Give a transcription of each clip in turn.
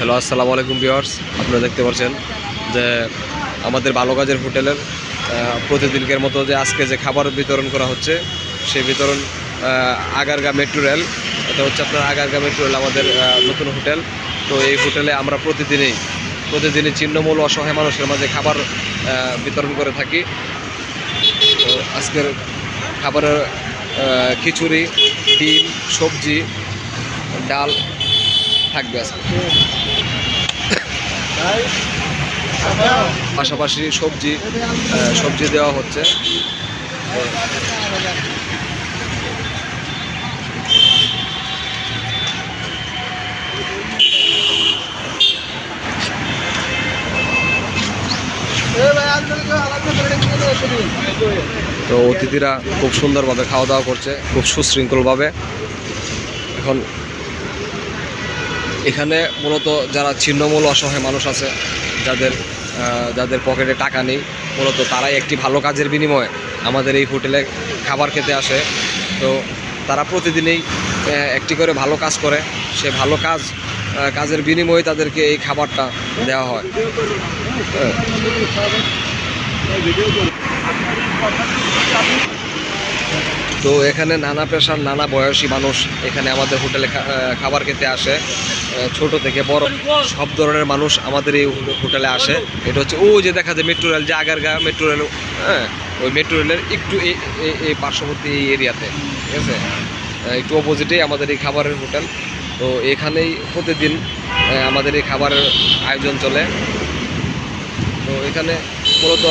Hello, আসসালামু আলাইকুম viewers. আপনারা দেখতে পাচ্ছেন যে আমাদের ভালো কাজের হোটেলের প্রতিদিনকের মতো যে আজকে যে খাবার বিতরণ করা হচ্ছে, সেই বিতরণ আগারগা মেট্রো রেল, এটা হচ্ছে আপনার আগারগা মেট্রো রেল, আমাদের নতুন হোটেল। তো এই হোটেলে আমরা প্রতিদিনই প্রতিদিনই ছিন্নমূল অসহায় মানুষের মাঝে খাবার বিতরণ করে থাকি। তো আজকের খাবারের খিচুড়ি, ডিম, সবজি, ডাল থাকবে আজকে। পাশাপাশি সবজি সবজি দেওয়া হচ্ছে। তো অতিথিরা খুব সুন্দরভাবে খাওয়া দাওয়া করছে, খুব সুশৃঙ্খলভাবে। এখন এখানে মূলত যারা ছিন্নমূল অসহায় মানুষ আছে, যাদের যাদের পকেটে টাকা নেই, মূলত তারাই একটি ভালো কাজের বিনিময়ে আমাদের এই হোটেলে খাবার খেতে আসে। তো তারা প্রতিদিনই একটি করে ভালো কাজ করে। সে ভালো কাজ কাজের বিনিময়ে তাদেরকে এই খাবারটা দেওয়া হয়। হ্যাঁ। তো এখানে নানা পেশার নানা বয়সী মানুষ এখানে আমাদের হোটেলে খাবার খেতে আসে। ছোট থেকে বড় সব ধরনের মানুষ আমাদের এই হোটেলে আসে। এটা হচ্ছে ও যে দেখা যায় মেট্রো রেল যে আগারগা মেট্রো রেল হ্যাঁ ওই মেট্রো রেলের একটু এই পার্শ্ববর্তী এই এরিয়াতে ঠিক আছে? একটু অপোজিটেই আমাদের এই খাবারের হোটেল। তো এখানেই প্রতিদিন আমাদের এই খাবারের আয়োজন চলে। তো এখানে মূলত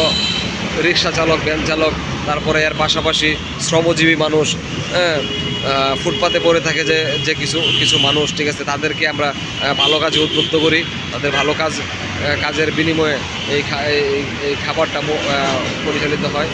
রিক্সা চালক ভ্যান চালক তারপরে এর পাশাপাশি শ্রমজীবী মানুষ হ্যাঁ ফুটপাতে পড়ে থাকে যে যে কিছু কিছু মানুষ, ঠিক আছে, তাদেরকে আমরা ভালো কাজে উদ্বুদ্ধ করি। তাদের ভালো কাজ কাজের বিনিময়ে এই এই- খাবারটা পরিচালিত হয়।